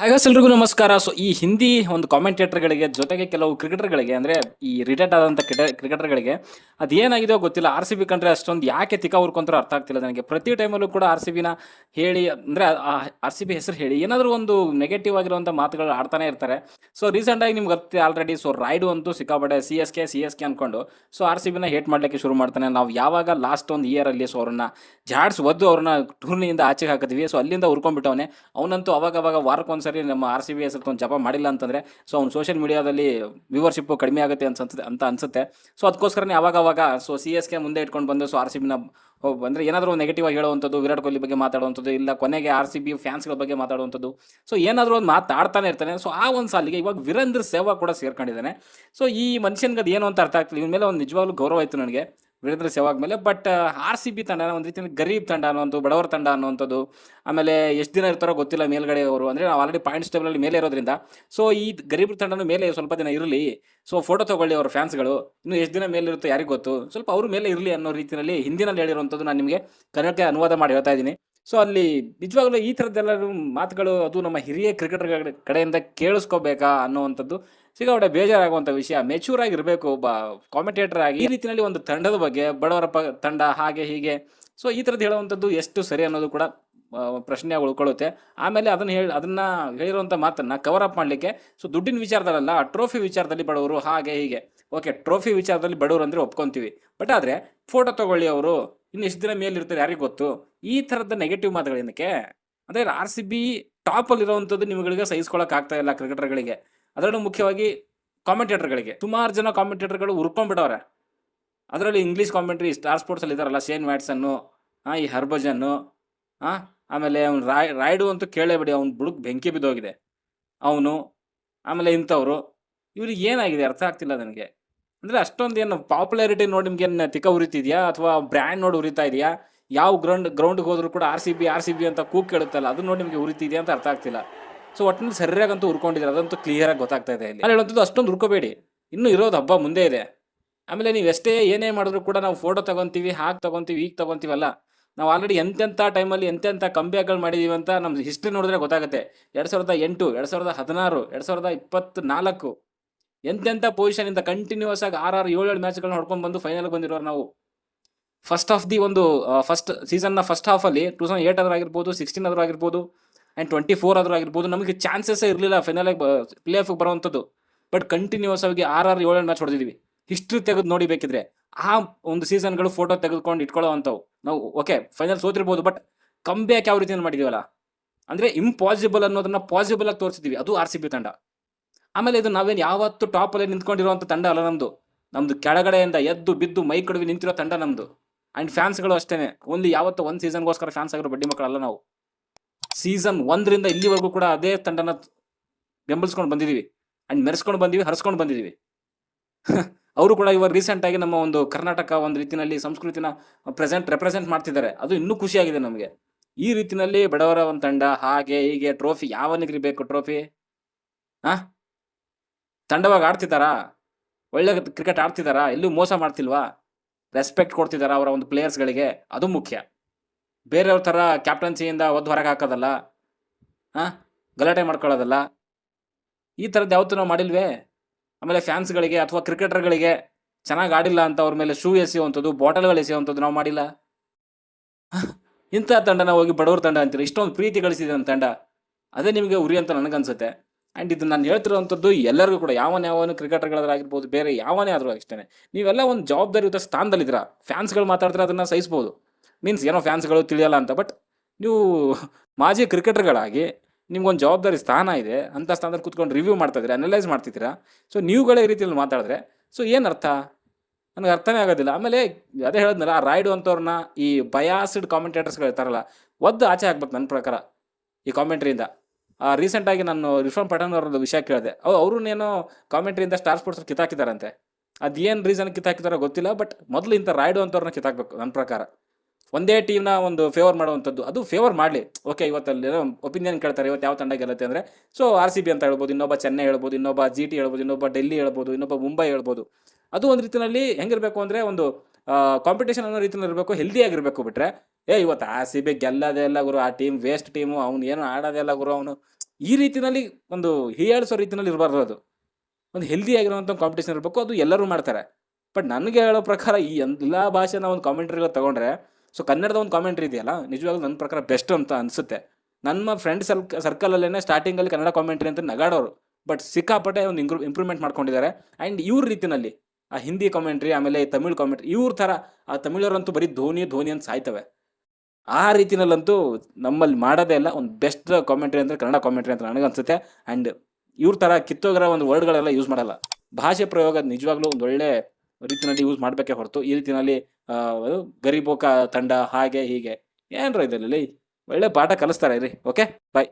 ಹಾಗಾಸ್ ಎಲ್ರಿಗೂ ನಮಸ್ಕಾರ. ಸೊ ಈ ಹಿಂದಿ ಒಂದು ಕಾಮೆಂಟೇಟರ್ಗಳಿಗೆ ಜೊತೆಗೆ ಕೆಲವು ಕ್ರಿಕೆಟರ್ಗಳಿಗೆ ಅಂದರೆ ಈ ರಿಟೈರ್ಡ್ ಆದಂಥ ಕ್ರಿಕೆಟರ್ಗಳಿಗೆ ಅದೇನಾಗಿದೆಯೋ ಗೊತ್ತಿಲ್ಲ. ಆರ್ ಸಿ ಬಿ ಕಂಡ್ರೆ ಅಷ್ಟೊಂದು ಯಾಕೆ ತಿಕ್ಕ ಹುರ್ಕೊಂತಾರೋ ಅರ್ಥ ಆಗ್ತಿಲ್ಲ ನನಗೆ. ಪ್ರತಿ ಟೈಮಲ್ಲೂ ಕೂಡ ಆರ್ ಸಿ ಬಿನ ಹೇಳಿ, ಅಂದರೆ ಆರ್ ಸಿ ಬಿ ಹೆಸರು ಹೇಳಿ, ಏನಾದರೂ ಒಂದು ನೆಗೆಟಿವ್ ಆಗಿರುವಂಥ ಮಾತುಗಳು ಆಡ್ತಾನೆ ಇರ್ತಾರೆ. ಸೊ ರೀಸೆಂಟಾಗಿ ನಿಮ್ಗೆ ಗೊತ್ತೆ ಆಲ್ರೆಡಿ ಸೊ ರೈಡು ಅಂತೂ ಸಿಕ್ಕಾಪಟ್ಟೆ C S K C S K ಅಂದ್ಕೊಂಡು ಸೊ ಆರ್ ಸಿ ಬಿನ ಹೇಟ್ ಮಾಡಲಿಕ್ಕೆ ಶುರು ಮಾಡ್ತಾನೆ. ನಾವು ಯಾವಾಗ ಲಾಸ್ಟ್ ಒಂದು ಇಯರಲ್ಲಿ ಸೊ ಅವ್ರನ್ನ ಜಾಡ್ಸ್ ಒದ್ದು ಅವ್ರನ್ನ ಟೂರ್ನಿಯಿಂದ ಆಚೆಗೆ ಹಾಕಿದ್ವಿ. ಸೊ ಅಲ್ಲಿಂದ ಹುರ್ಕೊಂಡ್ಬಿಟ್ಟವನೇ ಅವನಂತೂ ಅವಾಗ ಅವಾಗ ವಾರಕ್ಕೊಂದ್ಸರಿ ನಮ್ಮ ಆರ್ ಸಿ ಬಿ ಹೆಸರು ಒಂದು ಜಪ ಮಾಡಿಲ್ಲ ಅಂತಂದರೆ ಸೊ ಅವ್ನು ಸೋಷಿಯಲ್ ಮೀಡಿಯಾದಲ್ಲಿ ವ್ಯೂವರ್ಶಿಪ್ಪು ಕಡಿಮೆ ಆಗುತ್ತೆ ಅನ್ಸುತ್ತೆ, ಅಂತ ಅನಿಸುತ್ತೆ. ಸೊ ಅದಕ್ಕೋಸ್ಕರನೇ ಅವಾಗ ಅವಾಗ ಸೊ ಸಿ ಎಸ್ ಕೆ ಮುಂದೆ ಇಟ್ಕೊಂಡು ಬಂದು ಸೊ ಆರ್ ಸಿ ಬಿನ ಅಂದರೆ ಏನಾದರೂ ನೆಗೆಟಿವ್ ಆಗಿ ಹೇಳುವಂಥದ್ದು, ವಿರಾಟ್ ಕೊಹ್ಲಿ ಬಗ್ಗೆ ಮಾತಾಡುವಂಥದ್ದು, ಇಲ್ಲ ಕೊನೆಗೆ ಆರ್ ಸಿ ಬಿ ಫ್ಯಾನ್ಸ್ಗಳ ಬಗ್ಗೆ ಮಾತಾಡುವಂಥದ್ದು ಸೊ ಏನಾದರೂ ಒಂದು ಮಾತಾಡ್ತಾನೆ ಇರ್ತಾನೆ. ಸೊ ಆ ಒಂದು ಸಾಲಿಗೆ ಇವಾಗ ವೀರೇಂದ್ರ ಸೇವಾ ಕೂಡ ಸೇರ್ಕೊಂಡಿದ್ದಾನೆ. ಸೊ ಈ ಮನುಷ್ಯನಿಗೆ ಅದು ಏನು ಅಂತ ಅರ್ಥ ಆಗ್ತಿಲ್ಲ. ಇವ್ನ ಮೇಲೆ ಒಂದು ನಿಜವಾಗ್ಲೂ ಗೌರವ ಆಯಿತು ನನಗೆ. ವೀರೇಂದ್ರ ಸೆಹ್ವಾಗ್ ಮೇಲೆ ಬಟ್ ಆರ್ ಸಿ ಬಿ ತಂಡ ಒಂದು ರೀತಿಯಲ್ಲಿ ಗರೀಬ್ ತಂಡ ಅನ್ನೋದು ಬಡವರ ತಂಡ ಅನ್ನುವಂಥದ್ದು, ಆಮೇಲೆ ಎಷ್ಟು ದಿನ ಇರ್ತಾರೋ ಗೊತ್ತಿಲ್ಲ ಮೇಲ್ಗಡೆ ಅವರು, ಅಂದರೆ ನಾವು ಆಲ್ರೆಡಿ ಪಾಯಿಂಟ್ಸ್ ಟೇಬಲಲ್ಲಿ ಮೇಲೆ ಇರೋದ್ರಿಂದ. ಸೊ ಈ ಗರೀಬ್ ತಂಡನೂ ಮೇಲೆ ಸ್ವಲ್ಪ ದಿನ ಇರಲಿ. ಸೊ ಫೋಟೋ ತೊಗೊಳ್ಳಿ ಅವ್ರ ಫ್ಯಾನ್ಸ್ಗಳು ಇನ್ನು ಎಷ್ಟು ದಿನ ಮೇಲೆ ಇರುತ್ತೋ ಯಾರಿಗೆ ಗೊತ್ತು? ಸ್ವಲ್ಪ ಅವ್ರ ಮೇಲೆ ಇರಲಿ ಅನ್ನೋ ರೀತಿಯಲ್ಲಿ ಹಿಂದಿನಲ್ಲಿ ಹೇಳಿರುವಂಥದ್ದು ನಾನು ನಿಮಗೆ ಕನ್ನಡಕ್ಕೆ ಅನುವಾದ ಮಾಡಿ ಹೇಳ್ತಾ ಇದ್ದೀನಿ. ಸೊ ಅಲ್ಲಿ ನಿಜವಾಗ್ಲೂ ಈ ಥರದ್ದೆಲ್ಲ ಮಾತುಗಳು, ಅದು ನಮ್ಮ ಹಿರಿಯ ಕ್ರಿಕೆಟರ್ ಕಡೆಯಿಂದ ಕೇಳಿಸ್ಕೋಬೇಕಾ ಅನ್ನುವಂಥದ್ದು ಸಿಕ್ಕಾಪಟ್ಟೆ ಬೇಜಾರಾಗುವಂಥ ವಿಷಯ. ಮೆಚೂರ್ ಆಗಿರಬೇಕು, ಒಬ್ಬ ಕಾಮೆಂಟೇಟರ್ ಆಗಿ ಈ ರೀತಿಯಲ್ಲಿ ಒಂದು ತಂಡದ ಬಗ್ಗೆ, ಬಡವರ ಪ, ತಂಡ ಹಾಗೆ ಹೀಗೆ. ಸೊ ಈ ಥರದ್ದು ಹೇಳುವಂಥದ್ದು ಎಷ್ಟು ಸರಿ ಅನ್ನೋದು ಕೂಡ ಪ್ರಶ್ನೆ ಉಳ್ಕೊಳ್ಳುತ್ತೆ. ಆಮೇಲೆ ಅದನ್ನು ಹೇಳಿ, ಅದನ್ನು ಹೇಳಿರುವಂಥ ಮಾತನ್ನು ಕವರ್ ಅಪ್ ಮಾಡಲಿಕ್ಕೆ ಸೊ ದುಡ್ಡಿನ ವಿಚಾರದಲ್ಲ ಟ್ರೋಫಿ ವಿಚಾರದಲ್ಲಿ ಬಡವರು ಹಾಗೆ ಹೀಗೆ. ಓಕೆ ಟ್ರೋಫಿ ವಿಚಾರದಲ್ಲಿ ಬಡವರು ಅಂದರೆ ಒಪ್ಕೊಂತೀವಿ. ಬಟ್ ಆದರೆ ಫೋಟೋ ತಗೊಳ್ಳಿ ಅವರು. ಇನ್ನು ಎಷ್ಟು ದಿನ ಮೇಲಿರ್ತಾರೆ ಯಾರಿಗೆ ಗೊತ್ತು? ಈ ಥರದ ನೆಗೆಟಿವ್ ಮಾತುಗಳೇನಕ್ಕೆ ಅಂದರೆ ಆರ್ ಸಿ ಬಿ ಟಾಪಲ್ಲಿರೋವಂಥದ್ದು ನಿಮ್ಗಳಿಗೆ ಸಹಿಸ್ಕೊಳಕ್ಕೆ ಆಗ್ತಾ ಇಲ್ಲ ಕ್ರಿಕೆಟರ್ಗಳಿಗೆ ಅದರಲ್ಲೂ ಮುಖ್ಯವಾಗಿ ಕಾಮೆಂಟೇಟರ್ಗಳಿಗೆ ಸುಮಾರು ಜನ ಕಾಮೆಂಟೇಟರ್ಗಳು ಉರ್ಕೊಂಡ್ಬಿಡವ್ರೆ ಅದರಲ್ಲಿ ಇಂಗ್ಲೀಷ್ ಕಾಮೆಂಟ್ರಿ ಸ್ಟಾರ್ ಸ್ಪೋರ್ಟ್ಸಲ್ಲಿ ಇದ್ದಾರಲ್ಲ ಶೇನ್ ವ್ಯಾಟ್ಸನ್ನು ಹಾಂ ಈ ಹರ್ಭಜನ್ನು ಹಾಂ ಆಮೇಲೆ ಅವ್ನು ರಾಯ್ ರಾಯ್ಡು ಅಂತೂ ಕೇಳೇಬೇಡಿ, ಅವ್ನು ಬುಡುಕ್ ಬೆಂಕಿ ಬಿದ್ದೋಗಿದೆ. ಅವನು, ಆಮೇಲೆ ಇಂಥವ್ರು. ಇವ್ರಿಗೆ ಏನಾಗಿದೆ? ಅರ್ಥ ಆಗ್ತಿಲ್ಲ ನನಗೆ. ಅಂದರೆ ಅಷ್ಟೊಂದು ಏನು ಪಾಪ್ಯುಲಾರಿಟಿ ನೋಡಿ ನಿಮ್ಗೆ ಏನು ತಿಕ್ಕ ಉರಿತಿದೆಯಾ? ಅಥವಾ ಬ್ರ್ಯಾಂಡ್ ನೋಡಿ ಉರಿತಾ ಇದೆಯಾ? ಯಾವ ಗ್ರೌಂಡ್ ಗ್ರೌಂಡ್ಗೆ ಹೋದ್ರು ಕೂಡ R C B R C B ಅಂತ ಕೂಗ್ ಕೇಳುತ್ತಲ್ಲ, ಅದು ನೋಡಿ ನಿಮಗೆ ಉರಿತಿದೆಯಾ ಅಂತ ಅರ್ಥ ಆಗ್ತಿಲ್ಲ. ಸೊ ಒಟ್ಟಿನಲ್ಲಿ ಸರಿಯಾಗಂತೂ ಉರ್ಕೊಂಡಿದ್ದಾರೆ? ಅದಂತೂ ಕ್ಲಿಯರಾಗಿ ಗೊತ್ತಾಗ್ತಾ ಇದೆ ಅಲ್ಲಿ ಹೇಳುವಂಥದ್ದು ಅಷ್ಟೊಂದು ಉರ್ಕೋಬೇಡಿ. ಇನ್ನೂ ಇರೋದು ಹಬ್ಬ ಮುಂದೆ ಇದೆ. ಆಮೇಲೆ ನೀವು ಎಷ್ಟೇ ಏನೇ ಮಾಡಿದ್ರು ಕೂಡ ನಾವು ಫೋಟೋ ತಗೊತೀವಿ, ಹಾಗೆ ತಗೊಂತೀವಿ ಈಗ ತಗೊಂತೀವಲ್ಲ ನಾವು ಆಲ್ರೆಡಿ ಎಂತೆಂಥ ಟೈಮಲ್ಲಿ ಎಂತೆಂಥ ಕಂಬ್ಯಾಕ್ಗಳು ಮಾಡಿದ್ದೀವಿ ಅಂತ ನಮ್ಮ ಹಿಸ್ಟ್ರಿ ನೋಡಿದ್ರೆ ಗೊತ್ತಾಗುತ್ತೆ. ಎರಡು ಸಾವಿರದ ಎಂಟು, ಎರಡು ಸಾವಿರದ ಹದಿನಾರು, ಎರಡು ಸಾವಿರದ ಇಪ್ಪತ್ತ್ನಾಲ್ಕು ಎಂತೆಂಥ ಪೊಸಿಷನಿಂದ ಕಂಟಿನ್ಯೂಸ್ ಆಗಿ ಆರ್ ಆರು ಏಳು ಏಳು ಮ್ಯಾಚ್ಗಳನ್ನ ಹೊಡ್ಕೊಂಡು ಬಂದು ಫೈನಲ್ಗೆ ಬಂದಿರೋರು ನಾವು. ಫಸ್ಟ್ ಆಫ್ ದಿ ಒಂದು ಫಸ್ಟ್ ಸೀಸನ್ನ ಫಸ್ಟ್ ಹಾಫಲ್ಲಿ ಟೂ ತೌಸಂಡ್ ಏಟ್ ಆದ್ರೂ ಆಗಿರ್ಬೋದು ಸಿಕ್ಸ್ಟೀನ್ ಆದ್ರೂ ಆಗಿರ್ಬೋದು ಆ್ಯಂಡ್ ಟ್ವೆಂಟಿ ಫೋರ್ ಆದ್ರೂ ಆಗಿರ್ಬೋದು, ನಮಗೆ ಚಾನ್ಸಸ್ ಇರಲಿಲ್ಲ ಫೈನಲಾಗಿ ಪ್ಲೇ ಆಫಿಗೆ ಬರುವಂಥದ್ದು ಬಟ್ ಕಂಟಿನ್ಯೂಸ್ ಆಗಿ ಆರ್ ಆರ್ ಏಳು ಮ್ಯಾಚ್ ಹೊಡೆದಿದ್ದೀವಿ ಹಿಸ್ಟ್ರಿ ತೆಗೆದು ನೋಡಿಬೇಕಿದ್ರೆ ಆ ಒಂದು ಸೀಸನ್ಗಳು ಫೋಟೋ ತೆಗೆದುಕೊಂಡು ಇಟ್ಕೊಳ್ಳೋ ಅಂಥವು. ನಾವು ಓಕೆ ಫೈನಲ್ ಸೋತಿರ್ಬೋದು ಬಟ್ ಕಂಬ್ಯಾಕ್ ಬ್ಯಾಕ್ ಯಾವ ರೀತಿಯಲ್ಲಿ ಮಾಡಿದೀವಲ್ಲ? ಅಂದರೆ ಇಂಪಾಸಿಬಲ್ ಅನ್ನೋದನ್ನ ಪಾಸಿಬಲ್ ಆಗಿ ತೋರಿಸಿದ್ವಿ. ಅದು ಆರ್ ಸಿ ಬಿ ತಂಡ. ಆಮೇಲೆ ಇದು ನಾವೇನು ಯಾವತ್ತು ಟಾಪಲ್ಲಿ ನಿಂತ್ಕೊಂಡಿರುವಂಥ ತಂಡ ಅಲ್ಲ ನಮ್ಮದು ನಮ್ಮದು ಕೆಳಗಡೆಯಿಂದ ಎದ್ದು ಬಿದ್ದು ಮೈ ಕಡಿಮೆ ನಿಂತಿರೋ ತಂಡ ನಮ್ಮದು ಆ್ಯಂಡ್ ಫ್ಯಾನ್ಸ್ಗಳು ಅಷ್ಟೇ ಓನ್ಲಿ ಯಾವತ್ತು ಒಂದು ಸೀಸನ್ಗೋಸ್ಕರ ಫ್ಯಾನ್ಸ್ ಆಗಿರೋ ಬಡ್ಡಿ ಮಕ್ಕಳಲ್ಲ ನಾವು. ಸೀಸನ್ ಒಂದರಿಂದ ಇಲ್ಲಿವರೆಗೂ ಕೂಡ ಅದೇ ತಂಡನ ಬೆಂಬಲಿಸ್ಕೊಂಡು ಬಂದಿದ್ದೀವಿ ಆ್ಯಂಡ್ ಮೆರೆಸ್ಕೊಂಡು ಬಂದೀವಿ, ಹರಿಸ್ಕೊಂಡು ಬಂದಿದ್ದೀವಿ ಅವರು ಕೂಡ ಇವಾಗ ರೀಸೆಂಟಾಗಿ ನಮ್ಮ ಒಂದು ಕರ್ನಾಟಕ ಒಂದು ರೀತಿಯಲ್ಲಿ ಸಂಸ್ಕೃತಿನ ಪ್ರೆಸೆಂಟ್ ರೆಪ್ರೆಸೆಂಟ್ ಮಾಡ್ತಿದ್ದಾರೆ. ಅದು ಇನ್ನೂ ಖುಷಿಯಾಗಿದೆ ನಮಗೆ. ಈ ರೀತಿಯಲ್ಲಿ ಬಡವರ ಒಂದು ತಂಡ, ಹಾಗೆ ಹೀಗೆ ಟ್ರೋಫಿ ಯಾವನಿಗ್ರಿ ಬೇಕು ಟ್ರೋಫಿ ಆ? ತಂಡವಾಗಿ ಆಡ್ತಿದ್ದಾರಾ? ಒಳ್ಳೆ ಕ್ರಿಕೆಟ್ ಆಡ್ತಿದ್ದಾರಾ? ಎಲ್ಲೂ ಮೋಸ ಮಾಡ್ತಿಲ್ವಾ? ರೆಸ್ಪೆಕ್ಟ್ ಕೊಡ್ತಿದ್ದಾರಾ ಅವರ ಒಂದು ಪ್ಲೇಯರ್ಸ್ಗಳಿಗೆ ಅದು ಮುಖ್ಯ. ಬೇರೆಯವ್ರ ಥರ ಕ್ಯಾಪ್ಟನ್ಸಿಯಿಂದ ಒದ್ದು ಹೊರಗೆ ಹಾಕೋದಲ್ಲ? ಹಾಂ? ಗಲಾಟೆ ಮಾಡ್ಕೊಳ್ಳೋದಲ್ಲ? ಈ ಥರದ್ದು ಯಾವತ್ತೂ ನಾವು ಮಾಡಿಲ್ವೇ? ಆಮೇಲೆ ಫ್ಯಾನ್ಸ್ಗಳಿಗೆ ಅಥವಾ ಕ್ರಿಕೆಟರ್ಗಳಿಗೆ ಚೆನ್ನಾಗಿ ಆಡಿಲ್ಲ ಅಂತ ಅವ್ರ ಮೇಲೆ ಶೂ ಎಸೆಯುವಂಥದ್ದು ಬಾಟಲ್ಗಳು ಎಸೆಯುವಂಥದ್ದು ನಾವು ಮಾಡಿಲ್ಲ? ಇಂಥ ತಂಡನ ಹೋಗಿ ಬಡವ್ರ ತಂಡ ಅಂತೀರಿ? ಇಷ್ಟೊಂದು ಪ್ರೀತಿ ಗಳಿಸಿದೆ ನನ್ನ ತಂಡ. ಅದೇ ನಿಮಗೆ ಉರಿ ಅಂತ ನನಗನ್ಸುತ್ತೆ. ಆ್ಯಂಡ್ ಇದು ನಾನು ಹೇಳ್ತಿರೋವಂಥದ್ದು ಎಲ್ಲರಿಗೂ ಕೂಡ, ಯಾವನೇ ಯಾವನು ಕ್ರಿಕೆಟರ್ಗಳಾಗಿರ್ಬೋದು ಬೇರೆ ಯಾವನೇ ಆದರೂ ಅಷ್ಟೇ ನೀವೆಲ್ಲ ಒಂದು ಜವಾಬ್ದಾರಿಯುತ ಸ್ಥಾನದಲ್ಲಿದ್ದೀರಾ? ಫ್ಯಾನ್ಸ್ಗಳು ಮಾತಾಡಿದ್ರೆ ಅದನ್ನು ಸಹಿಸ್ಬೋದು. ಮೀನ್ಸ್ ಏನೋ ಫ್ಯಾನ್ಸ್ಗಳು ತಿಳಿಯಲ್ಲ ಅಂತ ಬಟ್ ನೀವು ಮಾಜಿ ಕ್ರಿಕೆಟರ್ಗಳಾಗಿ ನಿಮ್ಗೊಂದು ಜವಾಬ್ದಾರಿ ಸ್ಥಾನ ಇದೆ, ಅಂಥ ಸ್ಥಾನದಲ್ಲಿ ಕೂತ್ಕೊಂಡು ರಿವ್ಯೂ ಮಾಡ್ತಾ ಇದ್ದೀರಾ ಅನಲೈಸ್ ಮಾಡ್ತಿದ್ದೀರಾ ಸೊ ನೀವುಗಳೇ ಈ ರೀತಿಯಲ್ಲಿ ಮಾತಾಡಿದ್ರೆ ಸೊ ಏನು ಅರ್ಥ? ನನಗೆ ಅರ್ಥನೇ ಆಗೋದಿಲ್ಲ. ಆಮೇಲೆ ಅದೇ ಹೇಳಿದ್ನಲ್ಲ, ಆ ರೈಡು ಅಂತವ್ರನ್ನ ಈ ಬಯಾಸಿಡ್ ಕಾಮೆಂಟೇಟರ್ಸ್ಗಳು ಇರ್ತಾರಲ್ಲ, ಒದ್ದು ಆಚೆ ಆಗ್ಬೇಕು ನನ್ನ ಪ್ರಕಾರ ಈ ಕಾಮೆಂಟ್ರಿಯಿಂದ ರೀಸೆಂಟಾಗಿ ನಾನು ರಿಫಾರ್ಮ್ ಪಠಾಣ್ ಅವ್ರದ್ದು ವಿಷಯ ಕೇಳಿದೆ. ಅವು ಅವ್ರನ್ನೇನೋ ಕಾಮೆಂಟ್ರಿಯಿಂದ ಸ್ಟಾರ್ ಸ್ಪೋರ್ಟ್ಸ್ ಕಿತ್ತಾಕಿದಾರಂತೆ ಅದೇನು ರೀಸನ್ ಕಿತ್ತಾಕಿದಾರೋ ಗೊತ್ತಿಲ್ಲ ಬಟ್ ಮೊದಲು ಇಂಥ ರಾಯ್ಡು ಅಂತವ್ರನ್ನ ಕಿತ್ತಾಕ್ಬೇಕು ನನ್ನ ಪ್ರಕಾರ. ಒಂದೇ ಟೀಮ್ನ ಒಂದು ಫೇವರ್ ಮಾಡುವಂಥದ್ದು, ಅದು ಫೇವರ್ ಮಾಡಲಿ. ಓಕೆ ಇವತ್ತಲ್ಲಿ ಒಪಿನಿಯನ್ ಕೇಳ್ತಾರೆ, ಇವತ್ತು ಯಾವ ತಂಡ ಗೆಲ್ಲುತ್ತೆ ಅಂದರೆ ಸೊ ಆರ್ ಸಿ ಬಿ ಅಂತ ಹೇಳ್ಬೋದು, ಇನ್ನೊಬ್ಬ ಚೆನ್ನೈ ಹೇಳ್ಬೋದು, ಇನ್ನೊಬ್ಬ ಜಿ ಟಿ ಹೇಳ್ಬೋದು, ಇನ್ನೊಬ್ಬ ಡೆಲ್ಲಿ ಹೇಳ್ಬೋದು, ಇನ್ನೊಬ್ಬ ಮುಂಬೈ ಹೇಳ್ಬೋದು. ಅದು ಒಂದು ರೀತಿಯಲ್ಲಿ ಹೆಂಗಿರಬೇಕು ಅಂದರೆ ಒಂದು ಕಾಂಪಿಟೇಷನ್ ಅನ್ನೋ ರೀತಿಯಲ್ಲಿ ಇರಬೇಕು ಹೆಲ್ದಿಯಾಗಿರಬೇಕು ಬಿಟ್ಟರೆ ಏ, ಇವತ್ತು ಆರ್ ಸಿ ಬಿ ಗೆಲ್ಲದೇ ಇಲ್ಲ ಗುರು. ಆ ಟೀಮ್ ವೇಸ್ಟ್ ಟೀಮು ಅವ್ನು ಏನು ಆಡೋದೇ ಇಲ್ಲ ಗುರು ಅವನು. ಈ ರೀತಿನಲ್ಲಿ ಒಂದು ಹೀಯಾಳಿಸೋ ರೀತಿನಲ್ಲಿ ಇರಬಾರ್ದು ಅದು. ಒಂದು ಹೆಲ್ದಿ ಆಗಿರುವಂಥ ಕಾಂಪಿಟೇಷನ್ ಇರಬೇಕು, ಅದು ಎಲ್ಲರೂ ಮಾಡ್ತಾರೆ. ಬಟ್ ನನಗೆ ಹೇಳೋ ಪ್ರಕಾರ ಈ ಎಲ್ಲ ಭಾಷೆನ ಒಂದು ಕಾಮೆಂಟ್ರಿಗಳು ತಗೊಂಡ್ರೆ ಸೊ ಕನ್ನಡದ ಒಂದು ಕಾಮೆಂಟ್ರಿ ಇದೆಯಲ್ಲ, ನಿಜವಾಗ್ಲೂ ನನ್ನ ಪ್ರಕಾರ ಬೆಸ್ಟ್ ಅಂತ ಅನಿಸುತ್ತೆ. ನಮ್ಮ ಫ್ರೆಂಡ್ ಸರ್ಕ್ ಸರ್ಕಲಲ್ಲೇ ಸ್ಟಾರ್ಟಿಂಗಲ್ಲಿ ಕನ್ನಡ ಕಾಮೆಂಟ್ರಿ ಅಂತ ನಗಾಡೋರು. ಬಟ್ ಸಿಕ್ಕಾಪಟ್ಟೆ ಒಂದು ಇಂಪ್ರೂ ಇಂಪ್ರೂವ್ಮೆಂಟ್ ಮಾಡ್ಕೊಂಡಿದ್ದಾರೆ. ಆ್ಯಂಡ್ ಇವ್ರ ರೀತಿನಲ್ಲಿ, ಆ ಹಿಂದಿ ಕಾಮೆಂಟ್ರಿ ಆಮೇಲೆ ತಮಿಳ್ ಕಾಮೆಂಟ್ರಿ ಇವ್ರ ಥರ ಆ ತಮಿಳರಂತೂ ಬರೀ ಧೋನಿ ಧೋನಿ ಅಂತ ಸಾಯ್ತವೆ. ಆ ರೀತಿನಲ್ಲಂತೂ ನಮ್ಮಲ್ಲಿ ಮಾಡೋದೇ ಇಲ್ಲ ಒಂದು ಬೆಸ್ಟ್ ಕಾಮೆಂಟ್ರಿ ಅಂದರೆ ಕನ್ನಡ ಕಾಮೆಂಟ್ರಿ ಅಂತ ನನಗನ್ಸುತ್ತೆ ಆ್ಯಂಡ್ ಇವ್ರ ಥರ ಕಿತ್ತೋಗಿರೋ ಒಂದು ವರ್ಡ್ಗಳೆಲ್ಲ ಯೂಸ್ ಮಾಡಲ್ಲ. ಭಾಷೆ ಪ್ರಯೋಗ ನಿಜವಾಗ್ಲೂ ಒಂದು ಒಳ್ಳೆ ರೀತಿನಲ್ಲಿ ಯೂಸ್ ಮಾಡಬೇಕೇ ಹೊರತು, ಈ ಅದು ಗರಿಬೋಕ ತಂಡ ಹಾಗೆ ಹೀಗೆ. ಏನ್ರ ಇದರಲ್ಲಿ ಒಳ್ಳೆ ಪಾಠ ಕಲಿಸ್ತಾರೆ ರೀ ಓಕೆ ಬಾಯ್